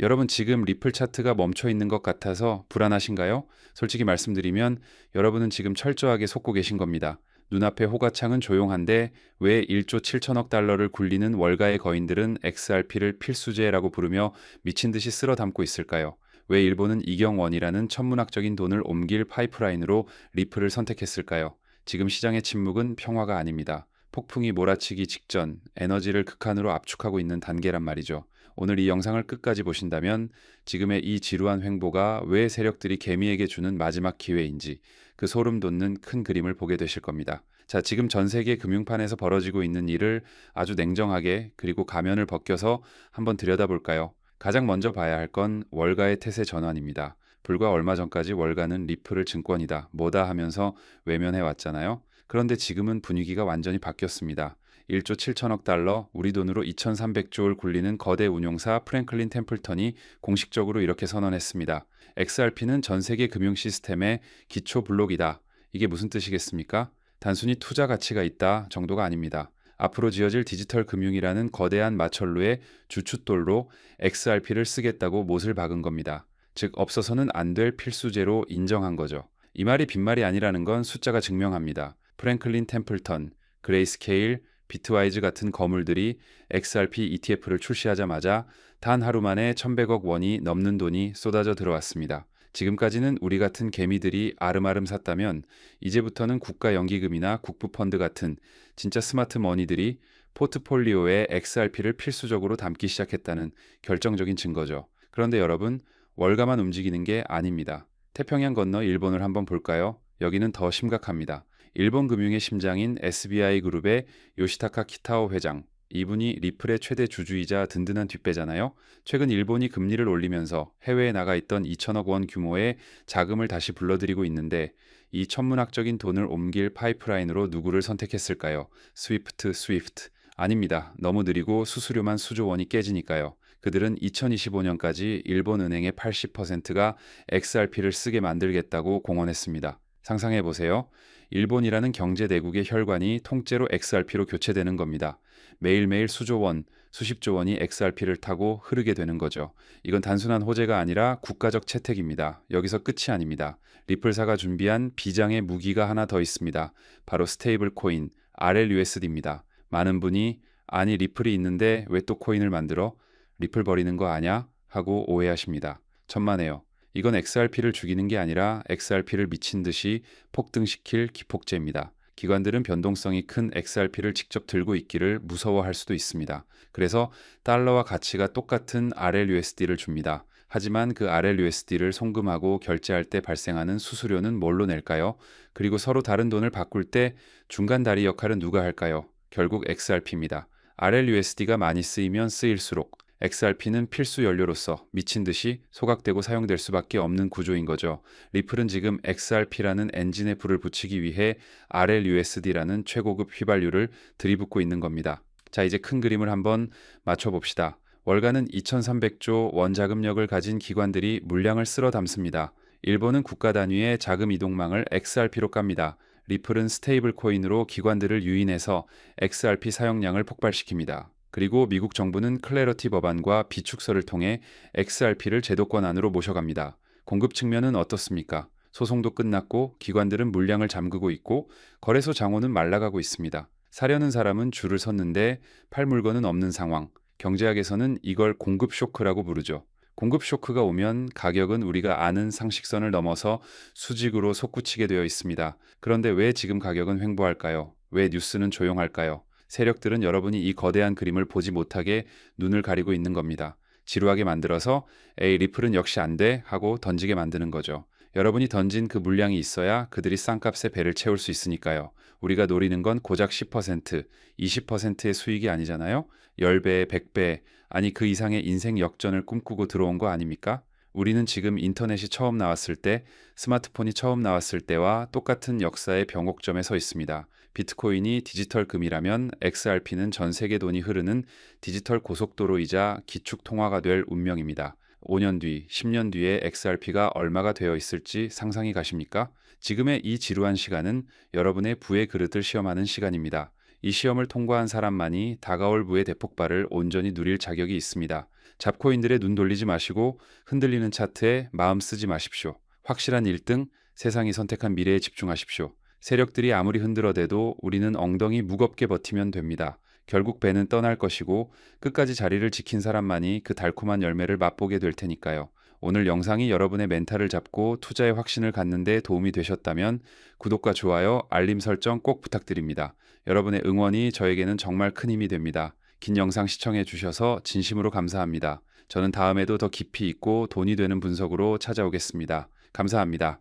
여러분 지금 리플 차트가 멈춰 있는 것 같아서 불안하신가요? 솔직히 말씀드리면 여러분은 지금 철저하게 속고 계신 겁니다. 눈앞의 호가창은 조용한데 왜 1조 7천억 달러를 굴리는 월가의 거인들은 XRP를 필수제라고 부르며 미친 듯이 쓸어 담고 있을까요? 왜 일본은 이경원이라는 천문학적인 돈을 옮길 파이프라인으로 리플을 선택했을까요? 지금 시장의 침묵은 평화가 아닙니다. 폭풍이 몰아치기 직전 에너지를 극한으로 압축하고 있는 단계란 말이죠. 오늘 이 영상을 끝까지 보신다면 지금의 이 지루한 횡보가 왜 세력들이 개미에게 주는 마지막 기회인지 그 소름 돋는 큰 그림을 보게 되실 겁니다. 자, 지금 전 세계 금융판에서 벌어지고 있는 일을 아주 냉정하게 그리고 가면을 벗겨서 한번 들여다볼까요? 가장 먼저 봐야 할 건 월가의 태세 전환입니다. 불과 얼마 전까지 월가는 리플을 증권이다, 뭐다 하면서 외면해 왔잖아요. 그런데 지금은 분위기가 완전히 바뀌었습니다. 1조 7천억 달러, 우리 돈으로 2,300조를 굴리는 거대 운용사 프랭클린 템플턴이 공식적으로 이렇게 선언했습니다. XRP는 전 세계 금융 시스템의 기초 블록이다. 이게 무슨 뜻이겠습니까? 단순히 투자 가치가 있다 정도가 아닙니다. 앞으로 지어질 디지털 금융이라는 거대한 마철로의 주춧돌로 XRP를 쓰겠다고 못을 박은 겁니다. 즉 없어서는 안 될 필수제로 인정한 거죠. 이 말이 빈말이 아니라는 건 숫자가 증명합니다. 프랭클린 템플턴, 그레이스케일, 비트와이즈 같은 거물들이 XRP ETF를 출시하자마자 단 하루 만에 1100억 원이 넘는 돈이 쏟아져 들어왔습니다. 지금까지는 우리 같은 개미들이 아름아름 샀다면 이제부터는 국가 연기금이나 국부 펀드 같은 진짜 스마트 머니들이 포트폴리오에 XRP를 필수적으로 담기 시작했다는 결정적인 증거죠. 그런데 여러분, 월가만 움직이는 게 아닙니다. 태평양 건너 일본을 한번 볼까요? 여기는 더 심각합니다. 일본 금융의 심장인 SBI 그룹의 요시타카 키타오 회장, 이분이 리플의 최대 주주이자 든든한 뒷배잖아요. 최근 일본이 금리를 올리면서 해외에 나가 있던 2천억 원 규모의 자금을 다시 불러들이고 있는데 이 천문학적인 돈을 옮길 파이프라인으로 누구를 선택했을까요? 스위프트, 스위프트. 아닙니다. 너무 느리고 수수료만 수조 원이 깨지니까요. 그들은 2025년까지 일본 은행의 80%가 XRP를 쓰게 만들겠다고 공언했습니다. 상상해 보세요. 일본이라는 경제 대국의 혈관이 통째로 XRP로 교체되는 겁니다. 매일매일 수조 원, 수십조 원이 XRP를 타고 흐르게 되는 거죠. 이건 단순한 호재가 아니라 국가적 채택입니다. 여기서 끝이 아닙니다. 리플사가 준비한 비장의 무기가 하나 더 있습니다. 바로 스테이블 코인 RLUSD입니다. 많은 분이 아니 리플이 있는데 왜 또 코인을 만들어? 리플 버리는 거 아냐? 하고 오해하십니다. 천만에요. 이건 XRP를 죽이는 게 아니라 XRP를 미친 듯이 폭등시킬 기폭제입니다. 기관들은 변동성이 큰 XRP를 직접 들고 있기를 무서워할 수도 있습니다. 그래서 달러와 가치가 똑같은 RLUSD를 줍니다. 하지만 그 RLUSD를 송금하고 결제할 때 발생하는 수수료는 뭘로 낼까요? 그리고 서로 다른 돈을 바꿀 때 중간 다리 역할은 누가 할까요? 결국 XRP입니다. RLUSD가 많이 쓰이면 쓰일수록 XRP는 필수 연료로서 미친 듯이 소각되고 사용될 수밖에 없는 구조인 거죠. 리플은 지금 XRP라는 엔진에 불을 붙이기 위해 RLUSD라는 최고급 휘발유를 들이붓고 있는 겁니다. 자, 이제 큰 그림을 한번 맞춰봅시다. 월가는 2,300조 원 자금력을 가진 기관들이 물량을 쓸어 담습니다. 일본은 국가 단위의 자금 이동망을 XRP로 깝니다. 리플은 스테이블 코인으로 기관들을 유인해서 XRP 사용량을 폭발시킵니다. 그리고 미국 정부는 클래러티 법안과 비축서를 통해 XRP를 제도권 안으로 모셔갑니다. 공급 측면은 어떻습니까? 소송도 끝났고 기관들은 물량을 잠그고 있고 거래소 장호는 말라가고 있습니다. 사려는 사람은 줄을 섰는데 팔 물건은 없는 상황. 경제학에서는 이걸 공급 쇼크라고 부르죠. 공급 쇼크가 오면 가격은 우리가 아는 상식선을 넘어서 수직으로 솟구치게 되어 있습니다. 그런데 왜 지금 가격은 횡보할까요? 왜 뉴스는 조용할까요? 세력들은 여러분이 이 거대한 그림을 보지 못하게 눈을 가리고 있는 겁니다. 지루하게 만들어서 에이 리플은 역시 안 돼 하고 던지게 만드는 거죠. 여러분이 던진 그 물량이 있어야 그들이 싼값에 배를 채울 수 있으니까요. 우리가 노리는 건 고작 10%, 20%의 수익이 아니잖아요. 10배, 100배, 아니 그 이상의 인생 역전을 꿈꾸고 들어온 거 아닙니까? 우리는 지금 인터넷이 처음 나왔을 때, 스마트폰이 처음 나왔을 때와 똑같은 역사의 병옥점에 서 있습니다. 비트코인이 디지털 금이라면 XRP는 전 세계 돈이 흐르는 디지털 고속도로이자 기축 통화가 될 운명입니다. 5년 뒤, 10년 뒤에 XRP가 얼마가 되어 있을지 상상이 가십니까? 지금의 이 지루한 시간은 여러분의 부의 그릇을 시험하는 시간입니다. 이 시험을 통과한 사람만이 다가올 부의 대폭발을 온전히 누릴 자격이 있습니다. 잡코인들의 눈 돌리지 마시고 흔들리는 차트에 마음 쓰지 마십시오. 확실한 1등, 세상이 선택한 미래에 집중하십시오. 세력들이 아무리 흔들어대도 우리는 엉덩이 무겁게 버티면 됩니다. 결국 배는 떠날 것이고 끝까지 자리를 지킨 사람만이 그 달콤한 열매를 맛보게 될 테니까요. 오늘 영상이 여러분의 멘탈을 잡고 투자의 확신을 갖는 데 도움이 되셨다면 구독과 좋아요, 알림 설정 꼭 부탁드립니다. 여러분의 응원이 저에게는 정말 큰 힘이 됩니다. 긴 영상 시청해 주셔서 진심으로 감사합니다. 저는 다음에도 더 깊이 있고 돈이 되는 분석으로 찾아오겠습니다. 감사합니다.